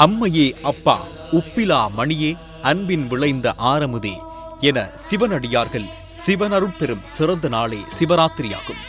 அம்மையே அப்பா உப்பிலா மணியே அன்பின் விளைந்த ஆரமுதே என சிவனடியார்கள் சிவனருட்பெறும் சிறந்த நாளே சிவராத்திரியாகும்.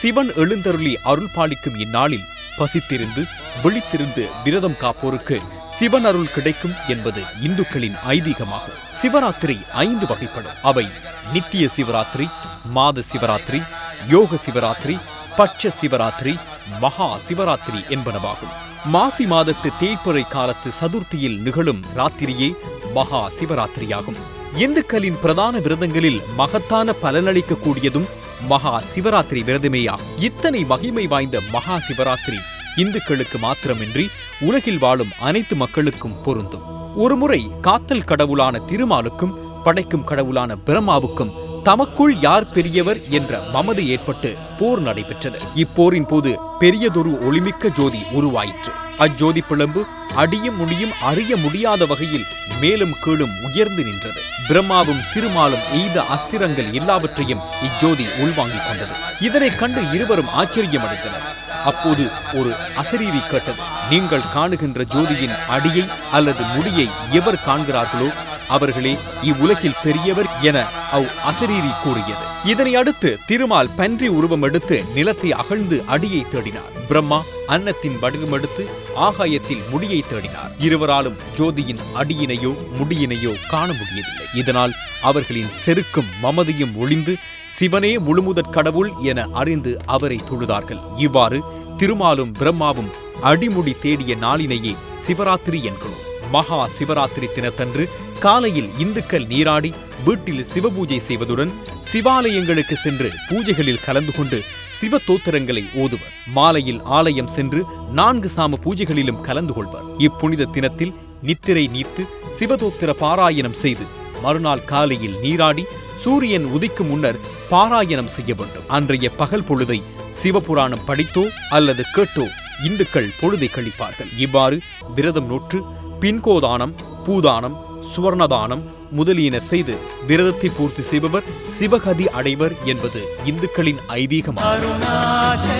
சிவன் எழுந்தருளி அருள் பாலிக்கும் இந்நாளில் பசித்திருந்து விழித்திருந்து விரதம் காப்போருக்கு சிவன் அருள் கிடைக்கும் என்பது இந்துக்களின் ஐதீகமாகும். சிவராத்திரி ஐந்து வகைப்படும். அவை நித்திய சிவராத்திரி மாத சிவராத்திரி யோக சிவராத்திரி பட்ச சிவராத்திரி மகா சிவராத்திரி என்பனவாகும். மாசி மாதத்து தேய்ப்பறை காலத்து சதுர்த்தியில் நிகழும் ராத்திரியே மகா சிவராத்திரியாகும். இந்துக்களின் பிரதான விரதங்களில் மகத்தான பலனளிக்கக்கூடியதும் மகா சிவராத்திரி விரதமேயாகும். இத்தனை மகிமை வாய்ந்த மகா சிவராத்திரி இந்துக்களுக்கு மாத்திரமின்றி உலகில் வாழும் அனைத்து மக்களுக்கும் பொருந்தும். ஒருமுறை காத்தல் கடவுளான திருமாலுக்கும் படைக்கும் கடவுளான பிரம்மாவுக்கும் தமக்குள் யார் பெரியவர் என்ற மமது ஏற்பட்டு போர் நடைபெற்றது. இப்போரின் போது பெரியதொரு ஒளிமிக்க ஜோதி உருவாயிற்று. அஜோதி பிளம்பு அடியும் முடியும் அறிய முடியாத வகையில் மேலும் கீழும் உயர்ந்து நின்றது. பிரம்மாவும் திருமாலும் எய்த அஸ்திரங்கள் எல்லாவற்றையும் இஜோதி உள்வாங்கிக் கொண்டது. இதனை கண்டு இருவரும் ஆச்சரியமடைந்தனர் அப்போது ஒரு அசரீரி கேட்டது நீங்கள் காணுகின்ற ஜோதியின் அடியை அல்லது முடியை எவர் காண்கிறார்களோ அவர்களே இவ்வுலகில் பெரியவர் என அவ் அசரீரி கூறியது. இதனை அடுத்து திருமால் பன்றி உருவம் எடுத்து நிலத்தை அகழ்ந்து அடியை தேடினார். பிரம்மா அன்னத்தின் வடிவம் எடுத்து ஆகாயத்தில் முடியை தேடினார். இருவராலும் ஜோதியின் அடியினையோ முடியினையோ காண முடியவில்லை. இதனால் அவர்களின் செருக்கும் மமதையும் ஒளிந்து சிவனே முழுமுதற் கடவுள் என அறிந்து அவரை தொழுதார்கள். இவ்வாறு திருமாலும் பிரம்மாவும் அடிமுடி தேடிய நாளினையே சிவராத்திரி என்கிறோம். மகா சிவராத்திரி தினத்தன்று காலையில் இந்துக்கள் நீராடி வீட்டில் சிவபூஜை செய்வதுடன் சிவாலயங்களுக்கு சென்று பூஜைகளில் கலந்து கொண்டு சிவ தோத்திரங்களை ஓதுவர். மாலையில் ஆலயம் சென்று நான்கு சாம பூஜைகளிலும் கலந்து கொள்வர். இப்புனித தினத்தில் நித்திரை நீத்து சிவதோத்திர பாராயணம் செய்து மறுநாள் காலையில் நீராடி சூரியன் உதிக்கும் முன்னர் பாராயணம் செய்ய வேண்டும். அன்றைய பகல் பொழுதை சிவபுராணம் படித்தோ அல்லது கேட்டோ இந்துக்கள் பொழுதை கழிப்பார்கள். இவ்வாறு விரதம் நோற்று பின்கோதானம் பூதானம் சுவர்ணதானம் முதலியன செய்து விரதத்தை பூர்த்தி செய்பவர் சிவகதி அடைவர் என்பது இந்துக்களின் ஐதீகமாகும்.